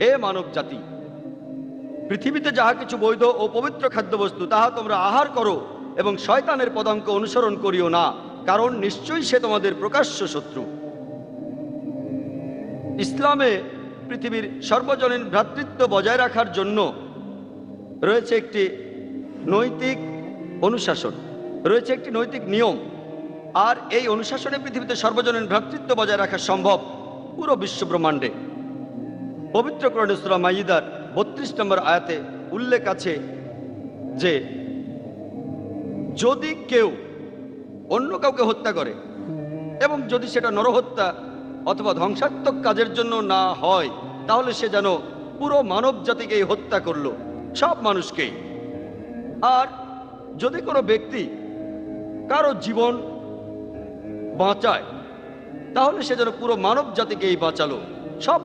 হে মানব জাতি পৃথিবীতে যাহা কিছু বৈধ ও পবিত্র খাদ্যবস্তু, তাহা তোমরা আহার করো এবং শয়তানের পদাঙ্ক অনুসরণ করিও না, কারণ নিশ্চয়ই সে তোমাদের প্রকাশ্য শত্রু। ইসলামে পৃথিবীর সর্বজনীন ভ্রাতৃত্ব বজায় রাখার জন্য রয়েছে একটি নৈতিক অনুশাসন, রয়েছে একটি নৈতিক নিয়ম। আর এই অনুশাসনে পৃথিবীতে সর্বজনীন ভ্রাতৃত্ব বজায় রাখা সম্ভব পুরো বিশ্ব পবিত্র করণেশ্বরা মাইদার বত্রিশ নম্বর আয়াতে উল্লেখ আছে যে, যদি কেউ অন্য কাউকে হত্যা করে এবং যদি সেটা নরহত্যা অথবা ধ্বংসাত্মক কাজের জন্য না হয়, তাহলে সে যেন পুরো মানব জাতিকেই হত্যা করল, সব মানুষকেই। আর যদি কোনো ব্যক্তি কারও জীবন বাঁচায়, তাহলে সে যেন পুরো মানব জাতিকেই বাঁচালো, সব